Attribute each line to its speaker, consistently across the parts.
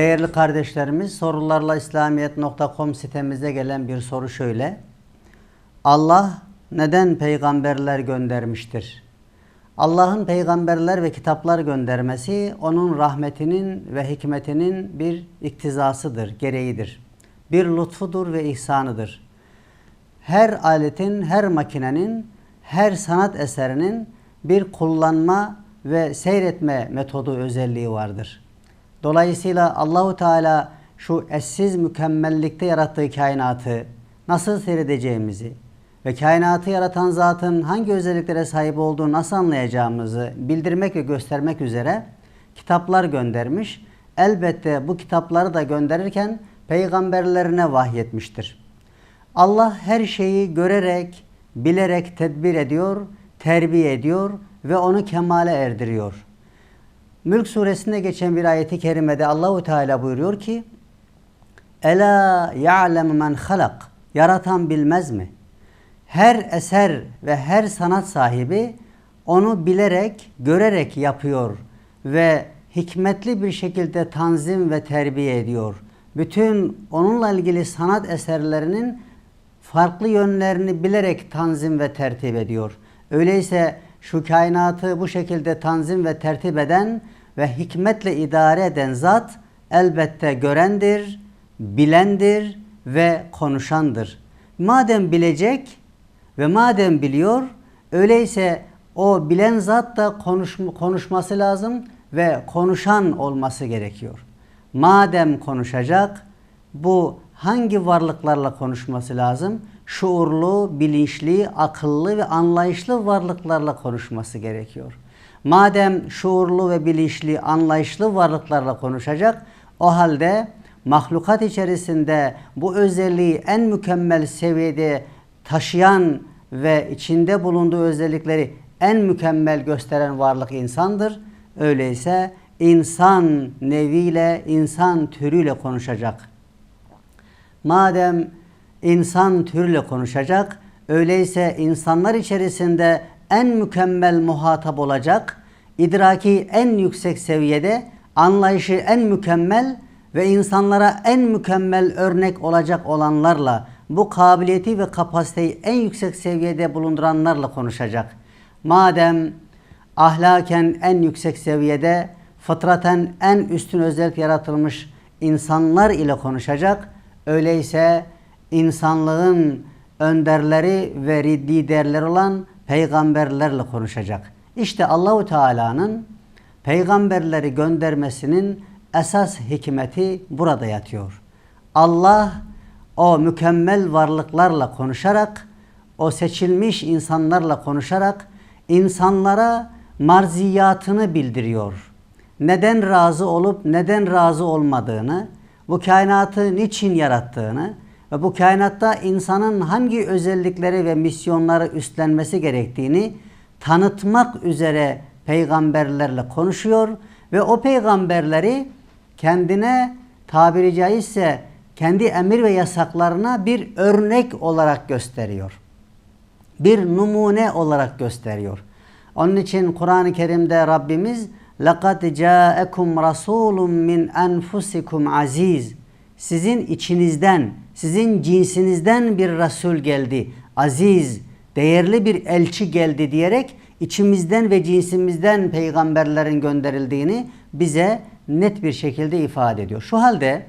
Speaker 1: Değerli kardeşlerimiz, sorularla İslamiyet.com sitemizde gelen bir soru şöyle. Allah neden peygamberler göndermiştir? Allah'ın peygamberler ve kitaplar göndermesi onun rahmetinin ve hikmetinin bir iktizasıdır, gereğidir. Bir lütfudur ve ihsanıdır. Her aletin, her makinenin, her sanat eserinin bir kullanma ve seyretme metodu özelliği vardır. Dolayısıyla Allahu Teala şu eşsiz mükemmellikte yarattığı kainatı nasıl seyredeceğimizi ve kainatı yaratan zatın hangi özelliklere sahip olduğunu nasıl anlayacağımızı bildirmek ve göstermek üzere kitaplar göndermiş. Elbette bu kitapları da gönderirken peygamberlerine vahyetmiştir. Allah her şeyi görerek, bilerek tedbir ediyor, terbiye ediyor ve onu kemale erdiriyor. Mülk suresinde geçen bir ayeti kerimede Allahu Teala buyuruyor ki: Ela ya'lemu men halak. Yaratan bilmez mi? Her eser ve her sanat sahibi onu bilerek, görerek yapıyor ve hikmetli bir şekilde tanzim ve terbiye ediyor. Bütün onunla ilgili sanat eserlerinin farklı yönlerini bilerek tanzim ve tertip ediyor. Öyleyse şu kainatı bu şekilde tanzim ve tertip eden ve hikmetle idare eden zat elbette görendir, bilendir ve konuşandır. Madem bilecek ve madem biliyor, öyleyse o bilen zat da konuşma, konuşması lazım ve konuşan olması gerekiyor. Madem konuşacak, bu hangi varlıklarla konuşması lazım? Şuurlu, bilinçli, akıllı ve anlayışlı varlıklarla konuşması gerekiyor. Madem şuurlu ve bilinçli, anlayışlı varlıklarla konuşacak, o halde mahlukat içerisinde bu özelliği en mükemmel seviyede taşıyan ve içinde bulunduğu özellikleri en mükemmel gösteren varlık insandır. Öyleyse insan neviyle, insan türüyle konuşacak. Madem insan türüyle konuşacak, öyleyse insanlar içerisinde en mükemmel muhatap olacak, idraki en yüksek seviyede, anlayışı en mükemmel ve insanlara en mükemmel örnek olacak olanlarla, bu kabiliyeti ve kapasiteyi en yüksek seviyede bulunduranlarla konuşacak. Madem ahlaken en yüksek seviyede, fıtraten en üstün özellik yaratılmış insanlar ile konuşacak, öyleyse insanlığın önderleri ve liderleri olan peygamberlerle konuşacak. İşte Allahu Teala'nın peygamberleri göndermesinin esas hikmeti burada yatıyor. Allah o mükemmel varlıklarla konuşarak, o seçilmiş insanlarla konuşarak insanlara marziyatını bildiriyor. Neden razı olup neden razı olmadığını, bu kainatı niçin yarattığını ve bu kainatta insanın hangi özellikleri ve misyonları üstlenmesi gerektiğini tanıtmak üzere peygamberlerle konuşuyor ve o peygamberleri kendine tabiri caizse kendi emir ve yasaklarına bir örnek olarak gösteriyor. Bir numune olarak gösteriyor. Onun için Kur'an-ı Kerim'de Rabbimiz لَقَدْ جَاءَكُمْ رَسُولٌ مِّنْ أَنْفُسِكُمْ aziz. Sizin içinizden, sizin cinsinizden bir Resul geldi. Aziz, değerli bir elçi geldi diyerek içimizden ve cinsimizden peygamberlerin gönderildiğini bize net bir şekilde ifade ediyor. Şu halde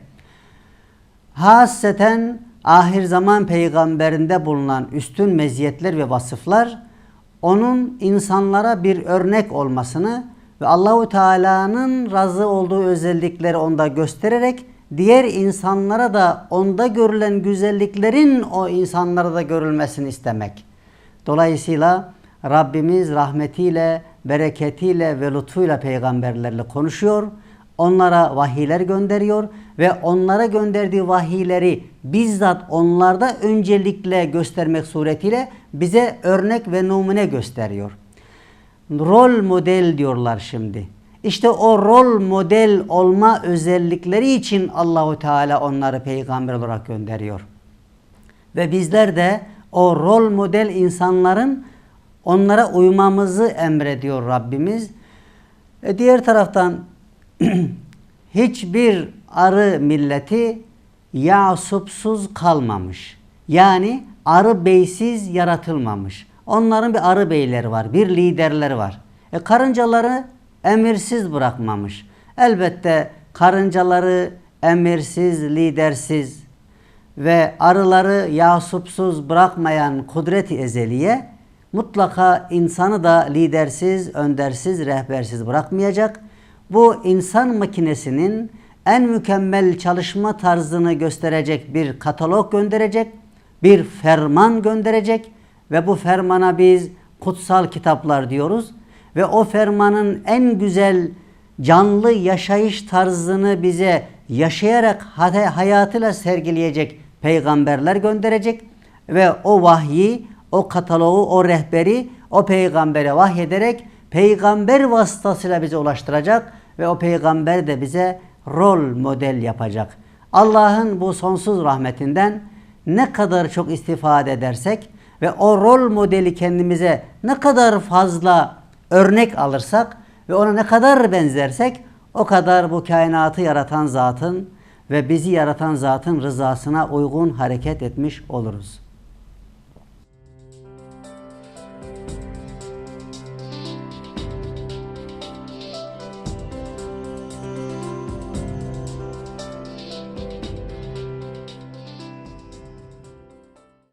Speaker 1: hasreten ahir zaman peygamberinde bulunan üstün meziyetler ve vasıflar onun insanlara bir örnek olmasını ve Allahu Teala'nın razı olduğu özellikleri onda göstererek diğer insanlara da onda görülen güzelliklerin o insanlara da görülmesini istemek. Dolayısıyla Rabbimiz rahmetiyle, bereketiyle ve lütfuyla peygamberlerle konuşuyor. Onlara vahiyler gönderiyor ve onlara gönderdiği vahiyleri bizzat onlarda öncelikle göstermek suretiyle bize örnek ve numune gösteriyor. Rol model diyorlar şimdi. İşte o rol model olma özellikleri için Allahu Teala onları peygamber olarak gönderiyor. Ve bizler de o rol model insanların onlara uymamızı emrediyor Rabbimiz. E diğer taraftan hiçbir arı milleti Yasupsuz kalmamış. Yani arı beysiz yaratılmamış. Onların bir arı beyleri var, bir liderleri var. E karıncaları emirsiz bırakmamış. Elbette karıncaları emirsiz, lidersiz ve arıları yasupsuz bırakmayan kudret-i ezeliye mutlaka insanı da lidersiz, öndersiz, rehbersiz bırakmayacak. Bu insan makinesinin en mükemmel çalışma tarzını gösterecek bir katalog gönderecek, bir ferman gönderecek ve bu fermana biz kutsal kitaplar diyoruz ve o fermanın en güzel canlı yaşayış tarzını bize yaşayarak hay- hayatıyla sergileyecek peygamberler gönderecek ve o vahyi, o kataloğu, o rehberi o peygambere vahyederek peygamber vasıtasıyla bize ulaştıracak ve o peygamber de bize rol model yapacak. Allah'ın bu sonsuz rahmetinden ne kadar çok istifade edersek ve o rol modeli kendimize ne kadar fazla örnek alırsak ve ona ne kadar benzersek o kadar bu kainatı yaratan zatın ve bizi yaratan zatın rızasına uygun hareket etmiş oluruz.